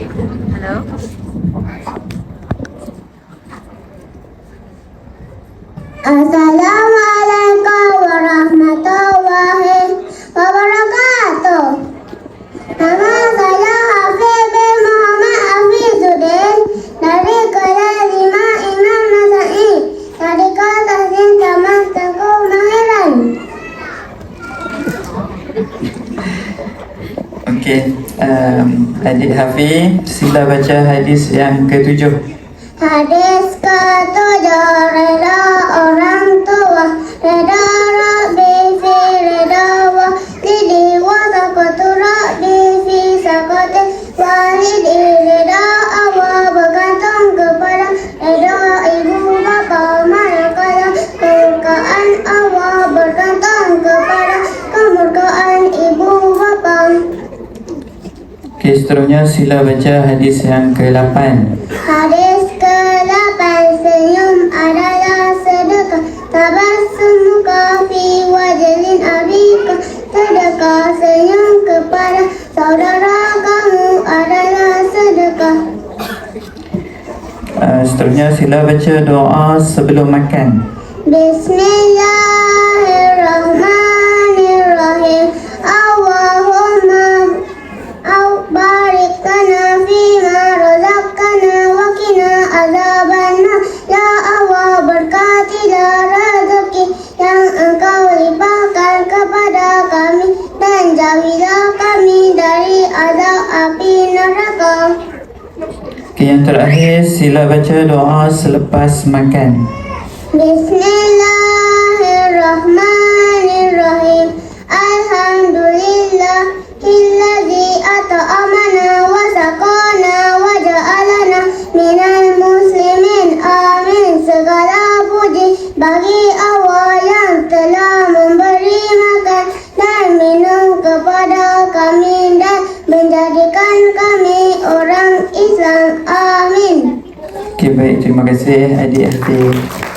Hello? As Okey, um, adik Hafiz, sila baca hadis yang ketujuh. Hadis ketujuh reda orang tua reda Rabbi Okey, seterusnya sila baca hadis yang ke-8. Hadis ke-8 Senyum adalah sedekah Tabassumuka fi wajlin abika Sedekah senyum kepada saudara kamu adalah sedekah Uh, seterusnya sila baca doa sebelum makan. Bismillahirrahmanirrahim azab api neraka. Okey, yang terakhir sila baca doa selepas makan. Bismillahirrahmanirrahim. Alhamdulillah Alladhi at'amana wa saqana wa ja'alana minal muslimin. Amin. Segala puji bagi Allah yang telah memberi makan dan minum kepada kami. dan menjadikan kami orang Islam Amin Okey, baik. Terima kasih adik Hafiz.